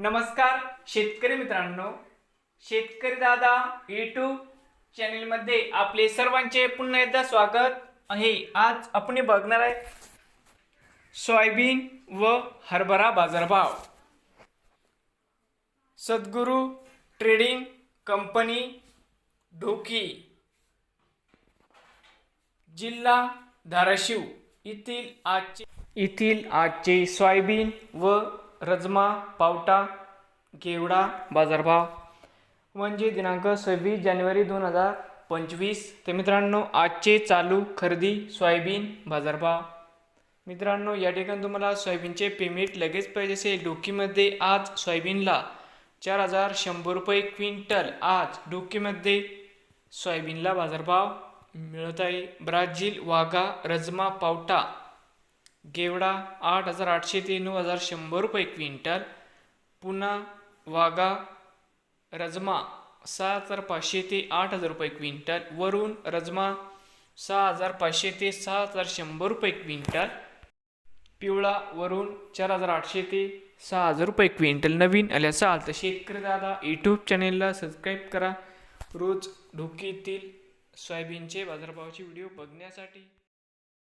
नमस्कार शेतकरी मित्रांनो. शेतकरी दादा यूट्यूब चॅनेलमध्ये आपले सर्वांचे पुन्हा एकदा स्वागत. आहे आज आपण बघणार आहे सोयाबीन व हरभरा बाजारभाव. सद्गुरू ट्रेडिंग कंपनी ढोकी. जिल्हा धाराशिव. येथील आजचे येथील आजचे सोयाबीन व रजमा पावटा गेवडा बाजारभाव. म्हणजे दिनांक सव्वीस जानेवारी दोन हजार पंचवीस. तर मित्रांनो आजचे चालू खरेदी सोयाबीन बाजारभाव. मित्रांनो या ठिकाणी तुम्हाला सोयाबीनचे पेमेंट लगेच पाहिजे असेल. डोकीमध्ये आज सोयाबीनला चार हजार शंभर रुपये क्विंटल आज डोकीमध्ये सोयाबीनला बाजारभाव मिळत आहे. ब्राझील वाघा रजमा पावटा. गेवडा आठ हजार आठशे ते नऊ हजार शंभर रुपये क्विंटल पुन्हा वाघा रजमा सहा हजार पाचशे ते आठ हजार रुपये क्विंटल वरून रजमा सहा हजार पाचशे ते सहा हजार शंभर रुपये क्विंटल पिवळा वरून चार हजार आठशे ते सहा हजार रुपये क्विंटल. नवीन आल्या असाल तर शेतकरी दादा यूट्यूब चॅनेलला सबस्क्राईब करा. रोज ढोकीतील सोयाबीनचे बाजारभावाचे व्हिडिओ बघण्यासाठी.